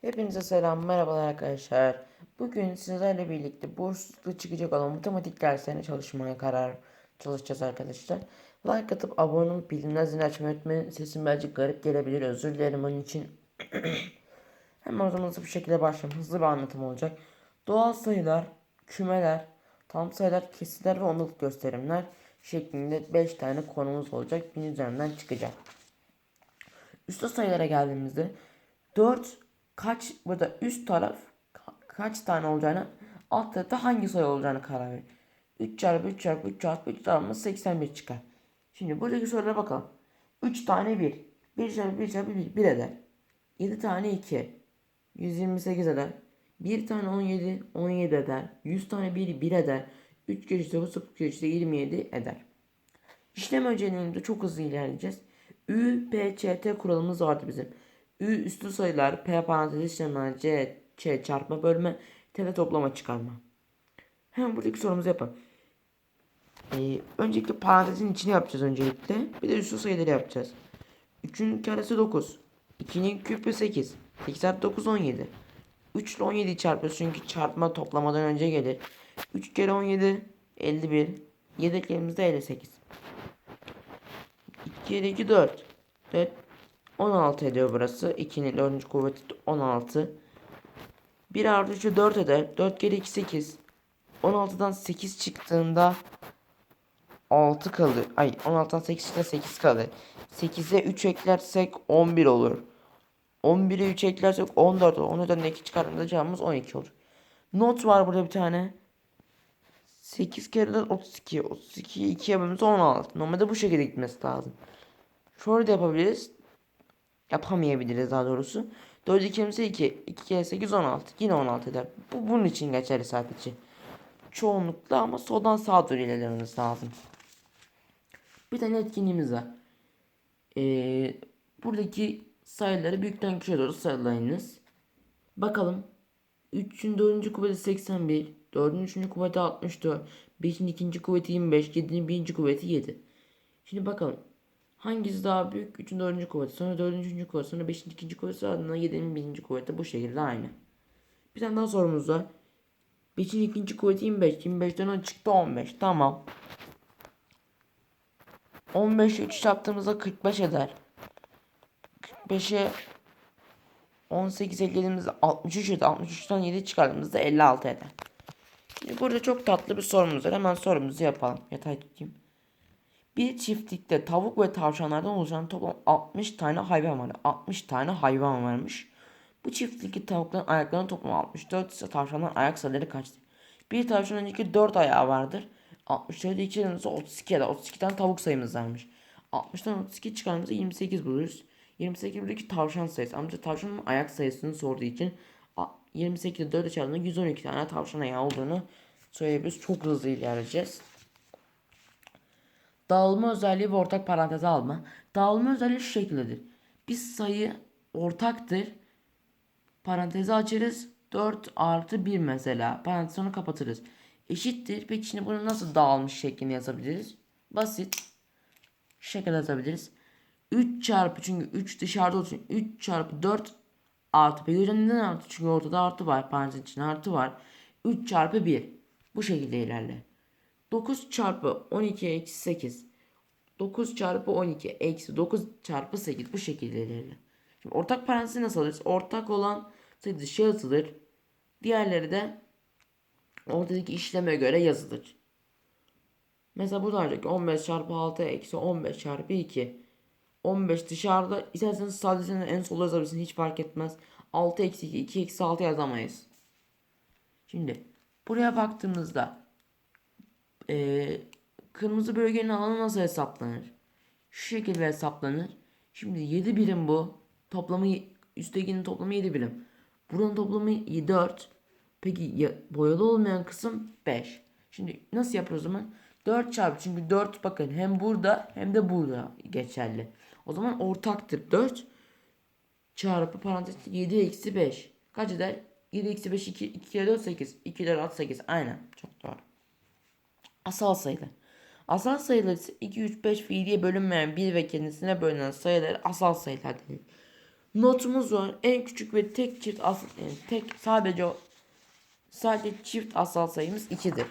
Hepinize selam, merhabalar arkadaşlar. Bugün sizlerle birlikte burslu çıkacak olan matematik derslerine çalışmaya karar çalışacağız arkadaşlar. Like atıp abone olup bildirimler zilini açmayı unutmayın. Sesim birazcık garip gelebilir, özür dilerim onun için. Hemen o zaman hızlı bir şekilde başlayalım. Hızlı bir anlatım olacak. Doğal sayılar, kümeler, tam sayılar, kesirler ve onluk gösterimler şeklinde 5 tane konumuz olacak. Bin üzerinden çıkacak. Üstü sayılara geldiğimizde 4 kaç burada üst taraf ka- kaç tane olacağını alt tarafta hangi sayı olacağını karar verin. 3 çarpı 3 çarpı 3 çarpı 3 çarpı 81 çıkar. Şimdi buradaki sorulara bakalım. 3 tane 1. 1 çarpı 1 çarpı 1, 1 eder. 7 tane 2. 128 eder. 1 tane 17 17 eder. 100 tane 1 1 eder. 3 kere 0 0 kere 27 eder. İşlem önceliğinde çok hızlı ilerleyeceğiz. Ü, P, Ç, T kuralımız vardı bizim. Ü üstü sayılar, P parantez işlemler, C, Ç çarpma bölme, T toplama çıkarma. Hemen buradaki sorumuzu yapalım. Ee, öncelikle parantezin içini yapacağız öncelikle. Bir de üstü sayıları yapacağız. 3'ün karesi 9. 2'nin küpü 8. 8 artı 9 17. 3 ile 17'yi çarpıyoruz çünkü çarpma toplamadan önce gelir. 3 kere 17 51. 7 elimizde 58. 2 kere 2 4. 4 16 ediyor burası. 2'nin 4. kuvveti 16. 1 artı 3'ü 4 eder. 4 kere 2 8. 16'dan 8 çıktığında 6 kalır. Ay 16'dan 8 çıktığında 8 kalır. 8'e 3 eklersek 11 olur. 11'e 3 eklersek 14 olur. Onu da 2 çıkardığımızda cevabımız 12 olur. Not var burada bir tane. 8 kere 4 32. 32'yi 2'ye bölümümüz 16. Normalde bu şekilde gitmesi lazım. Şöyle de yapabiliriz. Yapamayabiliriz daha doğrusu. 4 2'mize 2. 2 kere 8 16. Yine 16 eder. Bu bunun için geçerli sadece. Çoğunlukla ama soldan sağa doğru ilerlememiz lazım. Bir tane etkinliğimiz var. Ee, buradaki sayıları büyükten küçüğe doğru sıralayınız. Bakalım. 3'ün 4. kuvveti 81. 4'ün 3. kuvveti 64. 5'in 2. kuvveti 25. 7'nin 1. kuvveti 7. Şimdi bakalım. Hangisi daha büyük? 3'ün 4. kuvveti. Sonra 4'ün 3. kuvveti. Sonra 5'in 2. kuvveti. Ardından 7'nin 1. kuvveti. Bu şekilde aynı. Bir tane daha sorumuz var. 5'in 2. kuvveti 25. 25'ten 10 çıktı 15. Tamam. 15'i 3 çarptığımızda 45 eder. 45'e 18 eklediğimizde 63 eder. 63'ten 7 çıkardığımızda 56 eder. Şimdi burada çok tatlı bir sorumuz var. Hemen sorumuzu yapalım. Yatay tutayım. Bir çiftlikte tavuk ve tavşanlardan oluşan toplam 60 tane hayvan var. 60 tane hayvan varmış. Bu çiftlikteki tavukların ayaklarının toplamı 64 ise tavşanların ayak sayıları kaçtır? Bir tavşanın önceki 4 ayağı vardır. 64'de 2 yanımızda 32 ya da 32 tane tavuk sayımız varmış. 60'tan 32 çıkardığımızda 28 buluruz. 28 buradaki tavşan sayısı. Amca tavşanın ayak sayısını sorduğu için 28'de 4'e çarptığında 112 tane tavşan ayağı olduğunu söyleyebiliriz. Çok hızlı ilerleyeceğiz. Dağılma özelliği ve ortak paranteze alma. Dağılma özelliği şu şekildedir. Bir sayı ortaktır. Parantezi açarız. 4 artı 1 mesela. Parantez sonra kapatırız. Eşittir. Peki şimdi bunu nasıl dağılmış şeklinde yazabiliriz? Basit. Şu şekilde yazabiliriz. 3 çarpı çünkü 3 dışarıda olsun. 3 çarpı 4 artı. Peki hocam neden artı? Çünkü ortada artı var. Parantez için artı var. 3 çarpı 1. Bu şekilde ilerler. 9 çarpı 12 eksi 8. 9 çarpı 12 eksi 9 çarpı 8 bu şekilde ilerler. Şimdi ortak parantezi nasıl alırız? Ortak olan sayı dışa atılır. Diğerleri de ortadaki işleme göre yazılır. Mesela burada olacak ki 15 çarpı 6 eksi 15 çarpı 2. 15 dışarıda isterseniz sadece en sola yazabilirsiniz hiç fark etmez. 6 eksi 2, 2 eksi 6 yazamayız. Şimdi buraya baktığımızda eee, kırmızı bölgenin alanı nasıl hesaplanır? Şu şekilde hesaplanır. Şimdi 7 birim bu. Toplamı üsttekinin toplamı 7 birim. Buranın toplamı 4. Peki ya, boyalı olmayan kısım 5. Şimdi nasıl yapıyoruz o zaman? 4 çarpı çünkü 4 bakın hem burada hem de burada geçerli. O zaman ortaktır 4 çarpı parantez 7 eksi 5. Kaç eder? 7 eksi 5 2, 2 kere 4 8. 2 kere 6 8. Aynen çok doğru. Asal sayılar. Asal sayılar ise 2, 3, 5 ve 7'ye bölünmeyen bir ve kendisine bölünen sayıları asal sayılar denir. Notumuz var. En küçük ve tek çift asal yani tek sadece sadece çift asal sayımız 2'dir.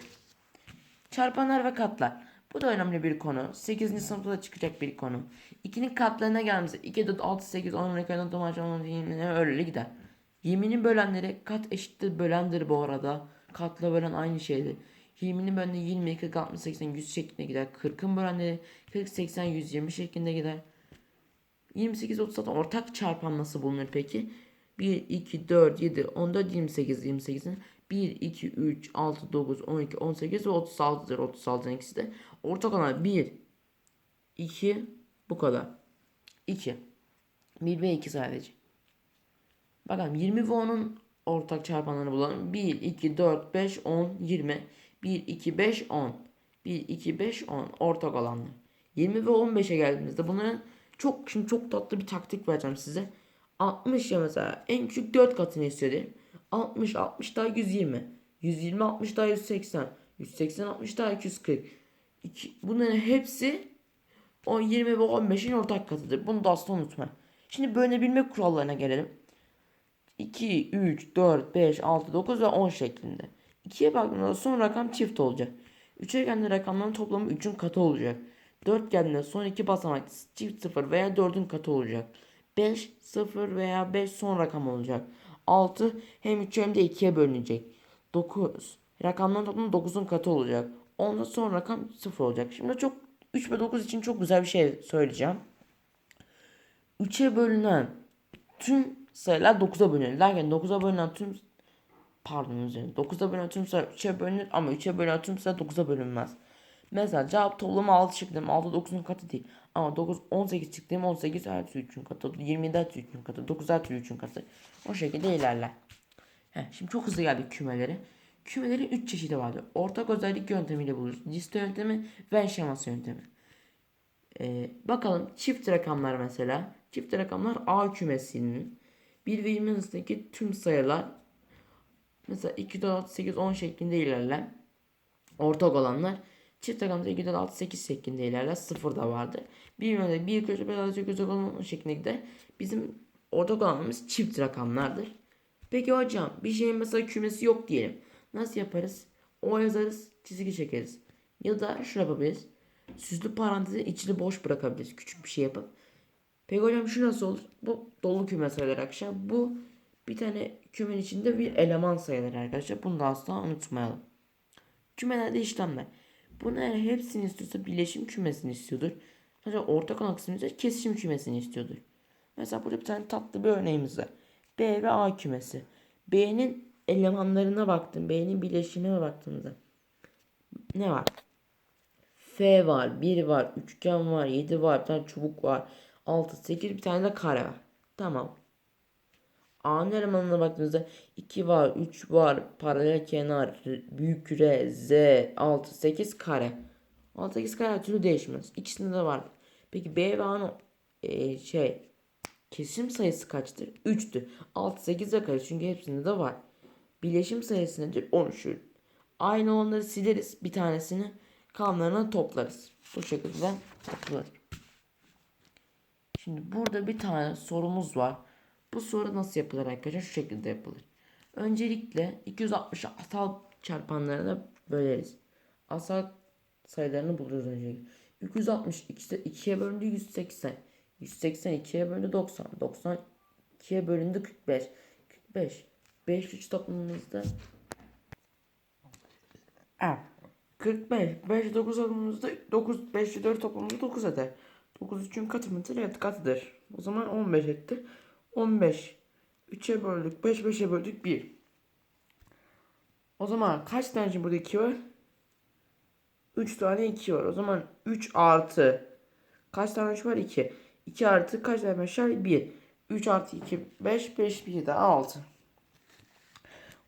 Çarpanlar ve katlar. Bu da önemli bir konu. 8. sınıfta da çıkacak bir konu. 2'nin katlarına gelmesi 2, 4, 6, 8, 10, 12, 14, 15, 16, 20 öyle gider. 20'nin bölenleri kat eşittir bölendir bu arada. Katla bölen aynı şeydir. 20'nin bölenleri 20, 40, 60, 80, 100 şeklinde gider. 40'ın bölenleri 40, 80, 120 şeklinde gider. 28, 36 ortak çarpan nasıl bulunur peki? 1, 2, 4, 7, 14, 28, 28'in 1, 2, 3, 6, 9, 12, 18 ve 36'dır. 36'ın ikisi de. Ortak olan 1, 2, bu kadar. 2. 1 ve 2 sadece. Bakalım 20 ve 10'un ortak çarpanlarını bulalım. 1, 2, 4, 5, 10, 20. 1, 2, 5, 10. 1, 2, 5, 10 ortak olanlar. 20 ve 15'e geldiğimizde bunların çok şimdi çok tatlı bir taktik vereceğim size. 60 ya mesela en küçük 4 katını diyelim. 60 60 daha 120. 120 60 daha 180. 180 60 daha 240. İki, bunların hepsi 10 20 ve 15'in ortak katıdır. Bunu da asla unutma. Şimdi bölünebilme kurallarına gelelim. 2, 3, 4, 5, 6, 9 ve 10 şeklinde. 2'ye baktığımızda son rakam çift olacak. 3'e geldiğinde rakamların toplamı 3'ün katı olacak. 4 geldiğinde son iki basamak çift 0 veya 4'ün katı olacak. 5, 0 veya 5 son rakam olacak. 6 hem 3 hem de 2'ye bölünecek. 9 rakamların toplamı 9'un katı olacak. 10 da son rakam 0 olacak. Şimdi çok 3 ve 9 için çok güzel bir şey söyleyeceğim. 3'e bölünen tüm sayılar 9'a bölünür. Derken 9'a bölünen tüm pardon üzerine 9'a bölünen tüm sayı 3'e bölünür ama 3'e bölünen tüm sayı 9'a bölünmez. Mesela cevap toplamı 6 çıktı. 6 9'un katı değil. Ama 9 18 çıktı. 18 her türlü 3'ün katı. 27 her türlü 3'ün katı. 9 her türlü 3'ün katı. O şekilde ilerler. Heh, şimdi çok hızlı geldik kümeleri. Kümelerin 3 çeşidi vardır. Ortak özellik yöntemiyle buluruz. Liste yöntemi ve şeması yöntemi. Ee, bakalım çift rakamlar mesela. Çift rakamlar A kümesinin 1 ve 20 arasındaki tüm sayılar mesela 2, 4, 6, 8, 10 şeklinde ilerler. Ortak olanlar çift rakamda 2, 4, 6, 8 şeklinde ilerler. 0 da vardır. 1 ve 1 köşe 5, 6, köşe olan şeklinde. Bizim ortak olanlarımız çift rakamlardır. Peki hocam bir şeyin mesela kümesi yok diyelim. Nasıl yaparız? O yazarız, çizgi çekeriz. Ya da şu yapabiliriz. Süslü parantezin içini boş bırakabiliriz. Küçük bir şey yapıp. Peki hocam şu nasıl olur? Bu dolu küme sayılır arkadaşlar. Bu bir tane kümenin içinde bir eleman sayılır arkadaşlar. Bunu da asla unutmayalım. Kümelerde işlemler. Bunların hepsini istiyorsa birleşim kümesini istiyordur. Sadece ortak olan kısmı ise kesişim kümesini istiyordur. Mesela burada bir tane tatlı bir örneğimiz var. B ve A kümesi. B'nin elemanlarına baktım. B'nin bileşimine baktığımızda ne var? F var, 1 var, üçgen var, 7 var, bir tane çubuk var, 6, 8, bir tane de kare var. Tamam. A'nın elemanına baktığımızda 2 var, 3 var, paralel kenar, büyük küre, Z, 6, 8 kare. 6, 8 kare türlü değişmez. İkisinde de var. Peki B ve A'nın e, şey kesim sayısı kaçtır? 3'tür. 6, 8 ve kare çünkü hepsinde de var. Bileşim sayısı nedir? 13. Aynı olanları sileriz. Bir tanesini kanlarına toplarız. Bu şekilde yapılır. Şimdi burada bir tane sorumuz var. Bu soru nasıl yapılır arkadaşlar? Şu şekilde yapılır. Öncelikle 260 asal çarpanlarına böleriz. Asal sayılarını buluruz öncelikle. 260 ikisi 2'ye bölündü 180. 180 2'ye bölündü 90. 90 2'ye bölündü 45. 45. 5 3 toplamımızda Evet. 45. 5 9 toplamımızda 9 5 4 toplamımızda 9 eder. 9 3'ün katı mıdır? Evet katıdır. O zaman 15 etti. 15. 3'e böldük. 5 5'e böldük 1. O zaman kaç tane şimdi burada 2 var? 3 tane 2 var. O zaman 3 artı kaç tane 3 var? 2. 2 artı kaç tane 5 var? 1. 3 artı 2 5 5 1 de 6.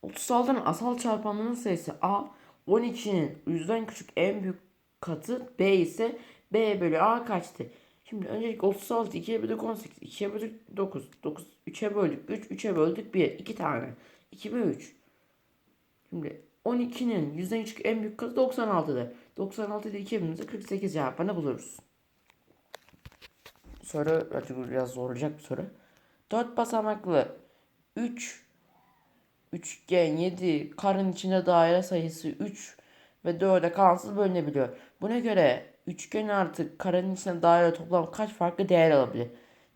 36'nın asal çarpanlarının sayısı A. 12'nin yüzden küçük en büyük katı B ise B bölü A kaçtı? Şimdi öncelikle 36 2'ye böldük 18 2'ye böldük 9 9 3'e böldük 3 3'e böldük 1 2 tane 2 ve 3 Şimdi 12'nin yüzden küçük en büyük katı 96'dır. 96 ile 2'ye bölünce 48 cevabını buluruz. Soru artık biraz zorlayacak bir soru. 4 basamaklı 3 üçgen 7 karın içinde daire sayısı 3 ve 4'e kalansız bölünebiliyor. Buna göre üçgen artı karenin içinde daire toplam kaç farklı değer alabilir?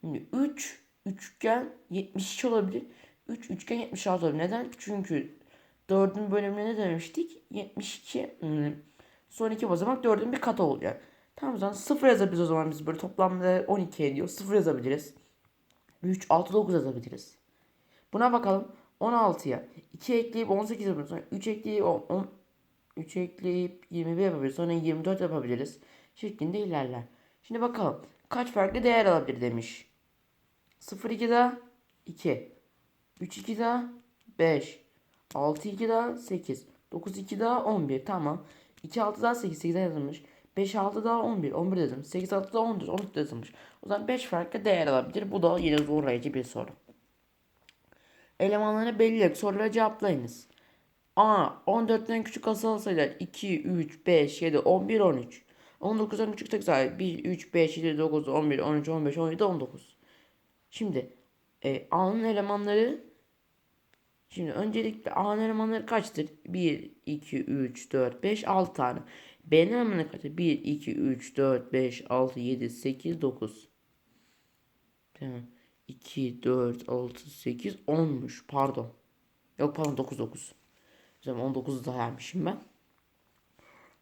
Şimdi 3 üçgen 72 olabilir. 3 üçgen 76 olabilir. Neden? Çünkü 4'ün bölümüne ne demiştik? 72 hmm, son iki basamak 4'ün bir katı olacak. Tamam o zaman 0 yazabiliriz o zaman biz böyle toplamda 12 ediyor. 0 yazabiliriz. 3, 6, 9 yazabiliriz. Buna bakalım. 16'ya 2 ekleyip 18 yapabiliriz. Sonra 3 ekleyip 10, 10 3 ekleyip 21 yapabiliriz. Sonra 24 yapabiliriz. Şeklinde ilerler. Şimdi bakalım. Kaç farklı değer alabilir demiş. 0 2 daha 2. 3 2 daha 5. 6 2 daha 8. 9 2 daha 11. Tamam. 2 6 daha 8. 8 yazılmış. 5 6 daha 11. 11 yazılmış. 8 6 daha 14. 14 yazılmış. O zaman 5 farklı değer alabilir. Bu da yine zorlayıcı bir soru. Elemanları belirleyerek soruları cevaplayınız. A. 14'ten küçük asal sayılar 2, 3, 5, 7, 11, 13. 19'dan küçük tek sayı 1, 3, 5, 7, 9, 11, 13, 15, 17, 19. Şimdi e, A'nın elemanları Şimdi öncelikle A'nın elemanları kaçtır? 1, 2, 3, 4, 5, 6 tane. B'nin elemanları kaçtır? 1, 2, 3, 4, 5, 6, 7, 8, 9. Tamam. 2, 4, 6, 8, 10'muş. Pardon. Yok pardon 9, 9. O zaman 19'u daha vermişim ben.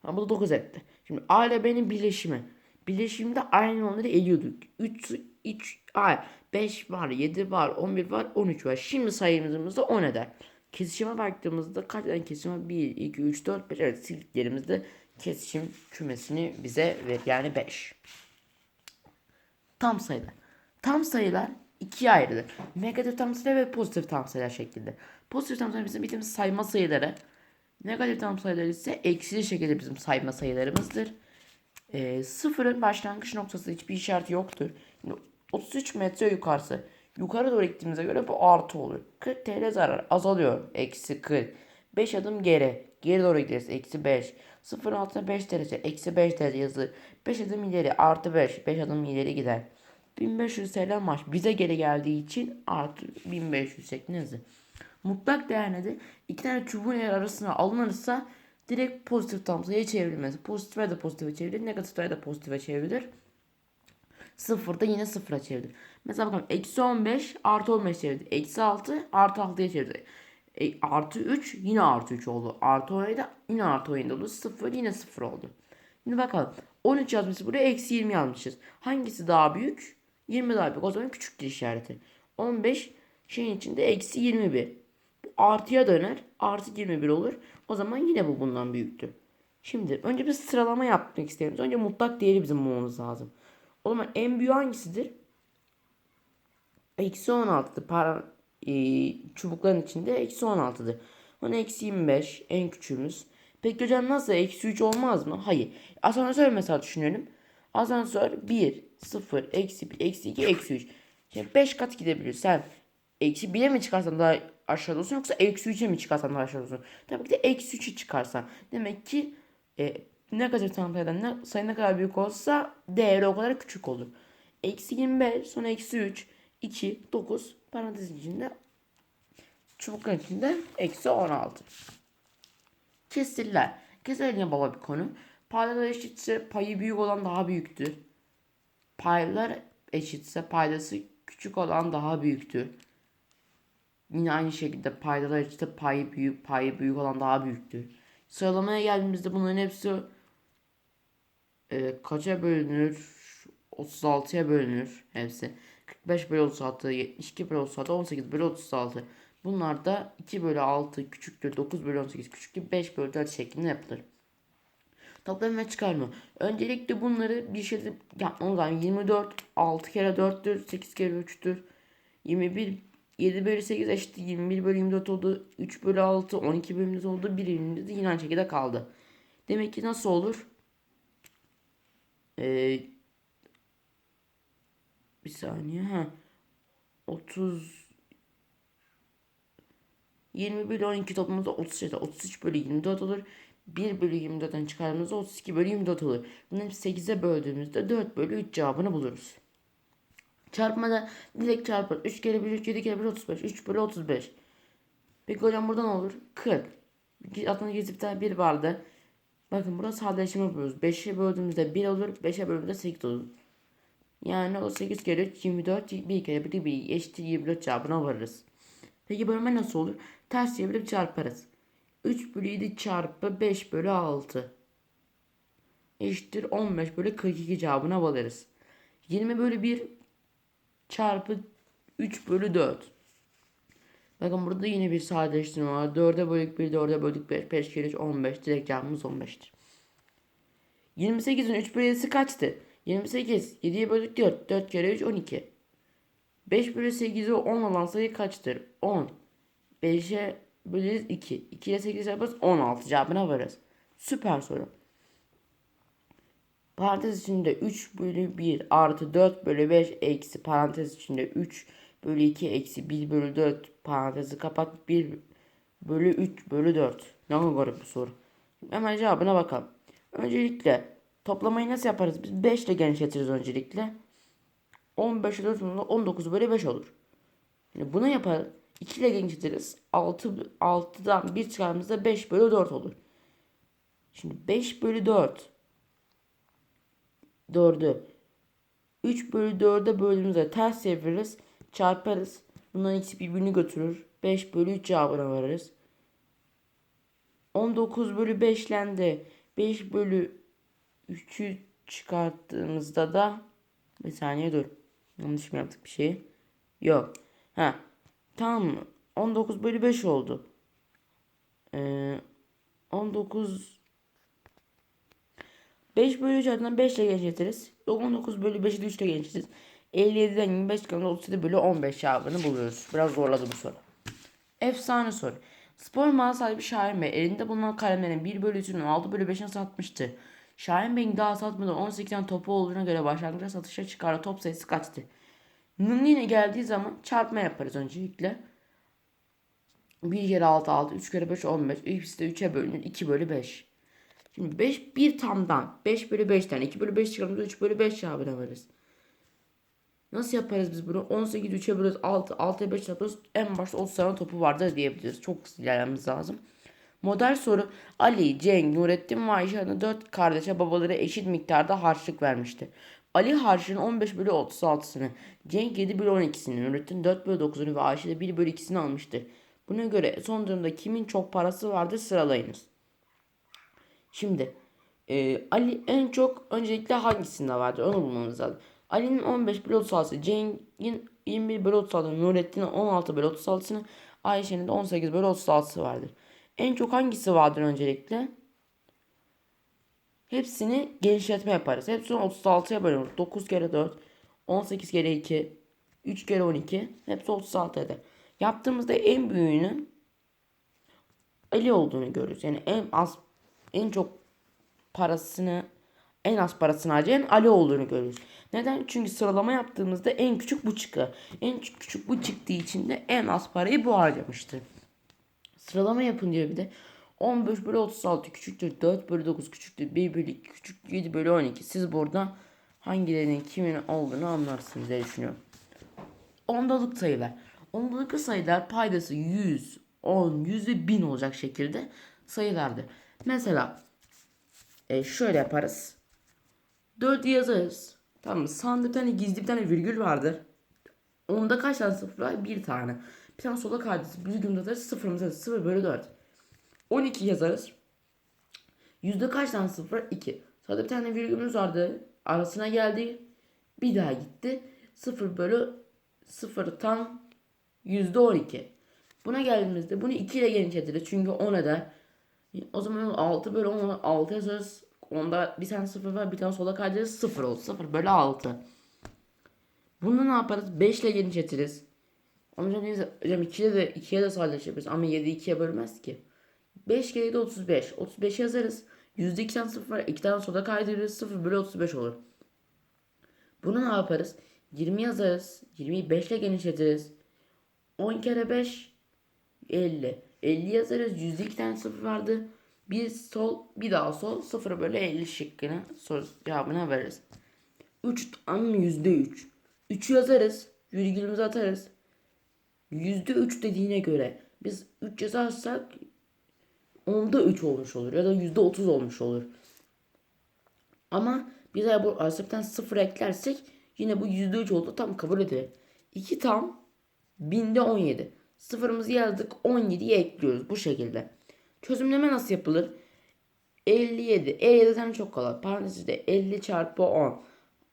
Ha, bu da 9 etti. Şimdi A ile B'nin birleşimi. Birleşimde aynı onları eliyorduk. 3, 3, A, 5 var, 7 var, 11 var, 13 var. Şimdi sayımızda 10 eder. Kesişime baktığımızda kaç tane kesişim var? 1, 2, 3, 4, 5. Evet sildiklerimizde kesişim kümesini bize ver. Yani 5. Tam sayılar. Tam sayılar ikiye ayrılır. Negatif tam sayılar ve pozitif tam sayılar şeklinde. Pozitif tam sayılar bizim bildiğimiz sayma sayıları. Negatif tam sayılar ise eksili şekilde bizim sayma sayılarımızdır. E, sıfırın başlangıç noktası hiçbir işareti yoktur. Şimdi 33 metre yukarısı. Yukarı doğru gittiğimize göre bu artı olur. 40 TL zarar azalıyor. Eksi 40. 5 adım geri. Geri doğru gideriz. Eksi 5. 0 altına 5 derece. Eksi 5 derece yazı. 5 adım ileri. Artı 5. 5 adım ileri gider. 1500 TL maaş bize geri geldiği için artı 1500 şeklinde yazı. Mutlak değer nedir? İki tane çubuğun yer arasına alınırsa direkt pozitif tam sayıya çevrilmesi. Pozitife de pozitife çevrilir. Negatife de pozitife çevrilir. Sıfırda yine sıfıra çevrilir. Mesela bakalım eksi 15 artı 15 çevirdi. Eksi 6 artı 6'ya çevirdi. E, artı 3 yine artı 3 oldu. Artı 17 yine artı 17 oldu. 0 yine 0 oldu. Şimdi bakalım. 13 yazmışız buraya eksi 20 yazmışız. Hangisi daha büyük? 20 daha büyük. O zaman küçüktür işareti. 15 şeyin içinde eksi 21. Artıya döner. Artı 21 olur. O zaman yine bu bundan büyüktür. Şimdi önce bir sıralama yapmak istedim. Önce mutlak değeri bizim bulmamız lazım. O zaman en büyüğü hangisidir? Eksi 16'dır. Para, e, çubukların içinde eksi 16'dır. Ona eksi 25 en küçüğümüz. Peki hocam nasıl? Eksi 3 olmaz mı? Hayır. Asansör mesela düşünelim. Asansör 1, 0, eksi 1, eksi 2, eksi 3. Şimdi 5 kat gidebilir. Sen eksi 1'e mi çıkarsan daha aşağıda olsun yoksa eksi 3'e mi çıkarsan daha aşağıda olsun? Tabii ki de eksi 3'ü çıkarsan. Demek ki e, negatif tam sayıdan ne, sayı ne kadar büyük olsa değeri o kadar küçük olur. Eksi 25 sonra eksi 3 2 9 parantez içinde çubuklar içinde eksi 16. Kesirler. Kesirler yine baba bir konu. Paydalar eşitse payı büyük olan daha büyüktür. Paylar eşitse paydası küçük olan daha büyüktür. Yine aynı şekilde paydalar eşitse payı büyük, payı büyük olan daha büyüktür. Sıralamaya geldiğimizde bunların hepsi e, kaça bölünür? 36'ya bölünür hepsi. 45 bölü 36, 72 bölü 36, 18 bölü 36. Bunlar da 2 bölü 6 küçüktür, 9 bölü 18 küçüktür, 5 bölü 4 şeklinde yapılır. Toplam ve çıkarma. Öncelikle bunları bir şey yapmamız lazım. 24 6 kere 4'tür, 8 kere 3'tür. 21 7 bölü 8 eşittir 21 bölü 24 oldu. 3 bölü 6 12 bölümümüz oldu. 1 bölümümüz de yine aynı şekilde kaldı. Demek ki nasıl olur? Ee, bir saniye. Ha. 30 20 bölü 12 toplamımızda 37. 33 bölü 24 olur. 1 bölü 24'ten çıkardığımızda 32 bölü 24 olur. Bunları 8'e böldüğümüzde 4 bölü 3 cevabını buluruz. Çarpmada direkt çarpar. 3 kere 1 3 7 kere 1 35. 3 bölü 35. Peki hocam burada ne olur? 40. Aklına gezip bir tane 1 vardı. Bakın burada sadeleştirme yapıyoruz. 5'e böldüğümüzde 1 olur. 5'e böldüğümüzde 8 olur. Yani o 8 kere 3 24. 1 kere 1 1 eşittir 24 cevabına varırız. Peki bölme nasıl olur? Ters çevirip çarparız. 3 bölü 7 çarpı 5 bölü 6 eşittir 15 bölü 42 cevabına varırız. 20 bölü 1 çarpı 3 bölü 4. Bakın burada yine bir sadeleştirme var. 4'e böldük 1, 4'e böldük 5, 5 kere 3 15. Direkt cevabımız 15'tir. 28'in 3 bölü 7'si kaçtı? 28. 7'ye böldük 4. 4 kere 3 12. 5 bölü 8'i 10 olan sayı kaçtır? 10. 5'e böleriz 2. 2 ile 8 çarparız 16 cevabına varırız. Süper soru. Parantez içinde 3 bölü 1 artı 4 bölü 5 eksi parantez içinde 3 bölü 2 eksi 1 bölü 4 parantezi kapat 1 bölü 3 bölü 4. Ne garip bir soru. Hemen cevabına bakalım. Öncelikle toplamayı nasıl yaparız? Biz 5 ile genişletiriz öncelikle. 15 ile 4 19 bölü 5 olur. Yani bunu yaparız. 2 ile genişletiriz. 6, 6'dan 1 çıkardığımızda 5 bölü 4 olur. Şimdi 5 bölü 4 4'ü 3 bölü 4'e böldüğümüzde ters çeviririz. Çarparız. Bunların ikisi birbirini götürür. 5 bölü 3 cevabına varırız. 19 bölü 5 ile de 5 bölü 3'ü çıkarttığımızda da bir saniye dur. Yanlış mı yaptık bir şey? Yok. Ha. Tamam mı? 19 bölü 5 oldu. Ee, 19 5 bölü 3 ardından 5 ile genişletiriz. 19 bölü 5'i de 3 ile genişletiriz. 57'den 25 çıkan 37 bölü 15 cevabını buluyoruz. Biraz zorladı bu soru. Efsane soru. Spor mağaza sahibi Şahin Bey elinde bulunan kalemlerin 1 bölü 3'ünün 6 bölü 5'ini satmıştı. Şahin Bey'in daha satmadan 18 tane topu olduğuna göre başlangıçta satışa çıkardığı top sayısı kaçtı? N'ın yine geldiği zaman çarpma yaparız öncelikle. 1 kere 6 6, 3 kere 5 15, ikisi de 3'e bölünür 2 bölü 5. Şimdi 5 bir tamdan 5 bölü 5'ten 2 bölü 5 çıkarımızda 3 bölü 5 cevabını varız. Nasıl yaparız biz bunu? 18 3'e bölüyoruz 6 6'ya 5 yapıyoruz. En başta 30 tane topu vardır diyebiliriz. Çok hızlı ilerlememiz lazım. Model soru Ali, Cenk, Nurettin ve Ayşe adlı 4 kardeşe babaları eşit miktarda harçlık vermişti. Ali harçlığın 15 bölü 36'sını, Cenk 7 bölü 12'sini, Nurettin 4 bölü 9'unu ve Ayşe de 1 bölü 2'sini almıştı. Buna göre son durumda kimin çok parası vardır sıralayınız. Şimdi e, Ali en çok öncelikle hangisinde vardır onu bulmamız lazım. Ali'nin 15 bölü 36'sı, Cenk'in 21 bölü 36'sı, Nurettin'in 16 bölü 36'sını, Ayşe'nin de 18 bölü 36'sı vardır. En çok hangisi vardır öncelikle? Hepsini genişletme yaparız. Hepsini 36'ya bölüyoruz. 9 kere 4, 18 kere 2, 3 kere 12. Hepsi 36 eder. Yaptığımızda en büyüğünün Ali olduğunu görürüz. Yani en az en çok parasını en az parasını harcayan Ali olduğunu görürüz. Neden? Çünkü sıralama yaptığımızda en küçük bu çıkı. En küçük bu çıktığı için de en az parayı bu harcamıştır. Sıralama yapınca bir de 15 bölü 36 küçüktür 4 bölü 9 küçüktür 1 bölü 2 küçük 7 bölü 12. Siz burada hangilerinin kimin olduğunu anlarsınız diye düşünüyorum. Ondalık sayılar. Ondalıklı sayılar paydası 100, 10, 100 ve 1000 olacak şekilde sayılardır. Mesela e, şöyle yaparız. 4 yazarız. Tamam mı? Bir tane gizli bir tane virgül vardır. Onda kaç tane sıfır var? Bir tane. Bir tane sola kaydırırız. Virgülümüz atarız. Sıfırımız atarız. 0 bölü 4. 12 yazarız. Yüzde kaç tane sıfır var? 2. Sağda bir tane virgülümüz vardı. Arasına geldi. Bir daha gitti. 0 bölü 0 tam yüzde 12. Buna geldiğimizde bunu 2 ile genişletiriz. Çünkü 10 eder. O zaman 6 bölü 10 6 yazarız. Onda bir tane 0 var bir tane sola kaydırırız 0 oldu. 0 bölü 6. Bunu ne yaparız? 5 ile genişletiriz. Hocam neyse hocam 2'ye de 2'ye de sadeleşebiliriz ama 7 2'ye bölmez ki. 5 kere 7 35. 35 yazarız. Yüzde 2 tane 0 var. 2 tane sola kaydırırız. 0 bölü 35 olur. Bunu ne yaparız? 20 yazarız. 20'yi 5 ile genişletiriz. 10 kere 5 50. 50 yazarız. Yüzde 2 tane 0 vardı. Bir sol bir daha sol 0 bölü 50 şıkkını soru cevabına veririz. 3 tam yüzde 3. 3'ü yazarız. Virgülümüzü atarız. %3 dediğine göre biz 3 yazarsak onda 3 olmuş olur ya da %30 olmuş olur. Ama biz eğer bu asepten 0 eklersek yine bu %3 oldu tam kabul edilir. 2 tam binde 17. Sıfırımızı yazdık 17'ye ekliyoruz bu şekilde. Çözümleme nasıl yapılır? 57. 57 tane çok kolay. Parantezde 50 çarpı 10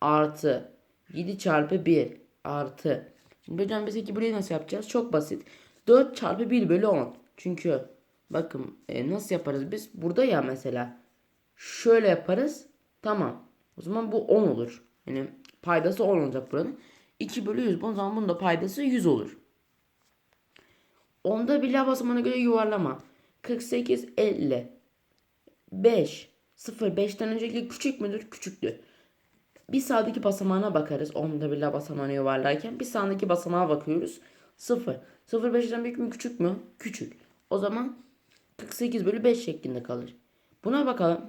artı 7 çarpı 1 artı. Şimdi hocam biz peki burayı nasıl yapacağız? Çok basit. 4 çarpı 1 bölü 10. Çünkü bakın e, nasıl yaparız biz? Burada ya mesela şöyle yaparız. Tamam. O zaman bu 10 olur. Yani paydası 10 olacak buranın. 2 bölü 100. O zaman bunun da paydası 100 olur. Onda birler basamağına göre yuvarlama. 48, 50. 5. 0. 5'ten önceki küçük müdür? Küçüktür. Bir sağdaki basamağına bakarız. Onda birler basamağını yuvarlarken. Bir sağdaki basamağa bakıyoruz. 0. 0 5'ten büyük mü küçük mü? Küçük. O zaman 48 bölü 5 şeklinde kalır. Buna bakalım.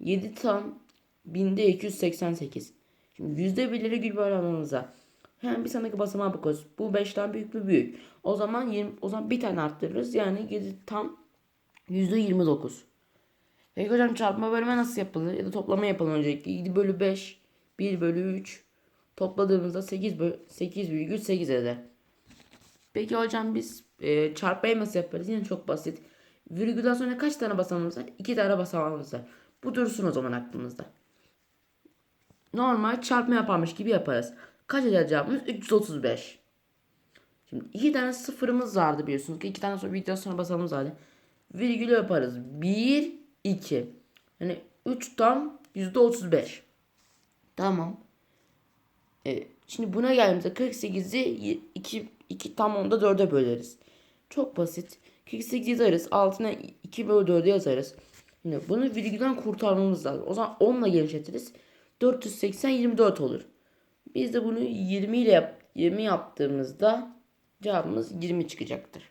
7 tam binde 288. Şimdi yüzde birleri gül oranımıza. Hemen bir sonraki basamağa bakıyoruz. Bu 5'ten büyük mü büyük? O zaman 20, o zaman bir tane arttırırız. Yani 7 tam yüzde 29. Peki hocam çarpma bölme nasıl yapılır? Ya da toplama yapalım öncelikle. 7 bölü 5, 1 bölü 3. Topladığımızda 8 bölü 8,8 eder. Peki hocam biz e, çarpmayı nasıl yaparız? Yine çok basit. Virgülden sonra kaç tane basamağımız var? 2 tane basamağımız var. Bu dursun o zaman aklımızda. Normal çarpma yaparmış gibi yaparız. Kaç eder cevabımız? 335. Şimdi iki tane sıfırımız vardı biliyorsunuz ki iki tane sonra video sonra basamağımız vardı. Virgülü yaparız. 1, 2. Yani 3 tam %35. Tamam. E, şimdi buna geldiğimizde 48'i 2, 2 tam onda 4'e böleriz. Çok basit. 48 yazarız. Altına 2 bölü 4'e yazarız. Şimdi bunu virgülden kurtarmamız lazım. O zaman 10 ile genişletiriz. 480 24 olur. Biz de bunu 20 ile yap 20 yaptığımızda cevabımız 20 çıkacaktır.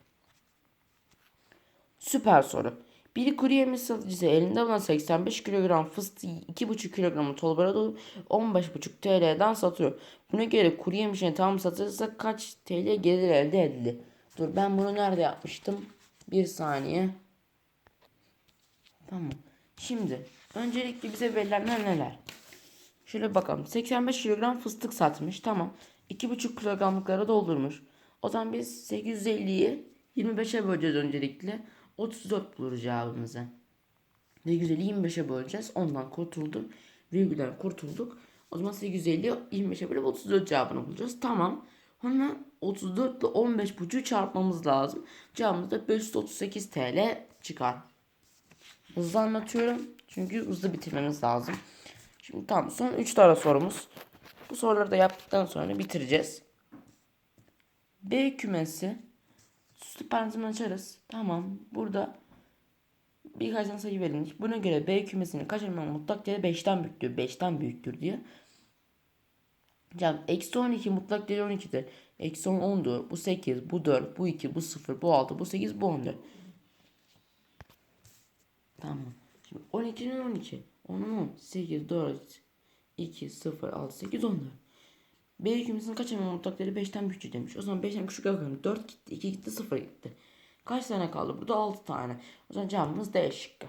Süper soru. Bir kuru yemiş satıcısı elinde bulunan 85 kilogram fıstığı 2,5 kilogramı tolbara dolup 15,5 TL'den satıyor. Buna göre kuru yemişini tam satılırsa kaç TL gelir elde edildi? Dur ben bunu nerede yapmıştım? Bir saniye. Tamam. Şimdi öncelikle bize verilenler neler? Şöyle bakalım. 85 kilogram fıstık satmış. Tamam. 2,5 kilogramlıklara doldurmuş. O zaman biz 850'yi 25'e böleceğiz öncelikle. 34 buluruz cevabımızı. 850'yi 25'e böleceğiz. Ondan kurtuldum. Virgülden kurtulduk. O zaman 850'yi 25'e bölüp 34 cevabını bulacağız. Tamam. Hemen 34 ile 15 buçuğu çarpmamız lazım. Cevabımız da 538 TL çıkar. Hızlı anlatıyorum. Çünkü hızlı bitirmemiz lazım. Şimdi tamam son 3 tane sorumuz. Bu soruları da yaptıktan sonra bitireceğiz. B kümesi süslü parantezini açarız. Tamam. Burada birkaç tane sayı verilmiş. Buna göre B kümesinin kaç eleman mutlak değeri 5'ten büyüktür. 5'ten büyüktür diye. Can eksi 12 mutlak değeri 12'dir. Eksi 10 10'dur. Bu 8, bu 4, bu 2, bu 0, bu 6, bu 8, bu 14. Tamam. Şimdi 12'nin 12. 10'un 10. 8, 4, 2, 0, 6, 8, 14. B kümesinin kaç mutlak değeri 5'ten büyüktür demiş. O zaman 5'ten küçük yapıyorum. 4 gitti, 2 gitti, 0 gitti. Kaç tane kaldı? Burada 6 tane. O zaman cevabımız D şıkkı.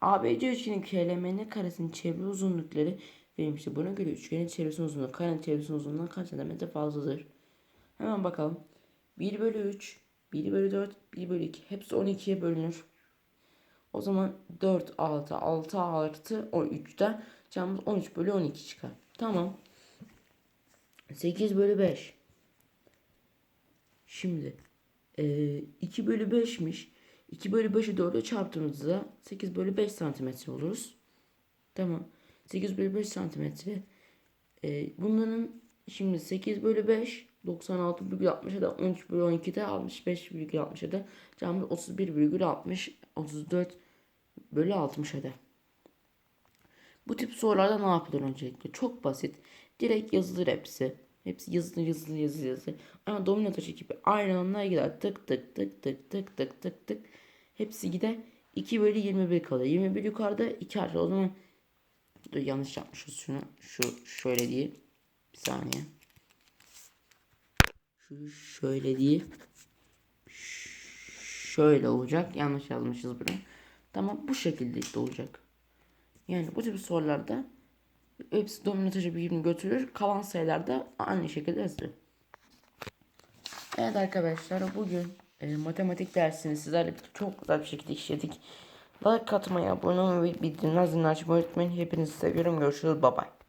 ABC üçgenin KLMN karesinin çevre uzunlukları verilmiştir. Buna göre üçgenin çevresinin uzunluğu karenin çevresinin uzunluğundan kaç centimetre fazladır? Hemen bakalım. 1 bölü 3, 1 bölü 4, 1 bölü 2. Hepsi 12'ye bölünür. O zaman 4, 6, 6 artı 13'ten cevabımız 13 bölü 12 çıkar. Tamam. 8 bölü 5. Şimdi e, 2 bölü 5'miş. 2 bölü 5'i 4'e çarptığımızda 8 bölü 5 santimetre oluruz. Tamam. 8 bölü 5 santimetre. E, bunların şimdi 8 bölü 5 96,60'a da 13 bölü 12'de 65,60'a da cevabımız 31,60 34 bölü 60'a da. Bu tip sorularda ne yapılır öncelikle? Çok basit. Direkt yazılır hepsi. Hepsi yazılı yazılı yazılı yazılı. Ama domino taşı gibi aynı anda gider. Tık tık tık tık tık tık tık tık. Hepsi gider. 2 bölü 21 kalıyor. 21 yukarıda 2 aşağı. O zaman dur yanlış yapmışız şunu. Şu şöyle değil. Bir saniye. Şu şöyle değil. Şöyle olacak. Yanlış yazmışız bunu. Tamam bu şekilde işte olacak. Yani bu tip sorularda hepsi domino taşı birbirini götürür. Kalan sayılar da aynı şekilde yazılır. Evet arkadaşlar bugün e, matematik dersini sizlerle çok güzel bir şekilde işledik. Like atmayı, abone olmayı bildirimler zilini açmayı unutmayın. Hepinizi seviyorum. Görüşürüz. Bye bye.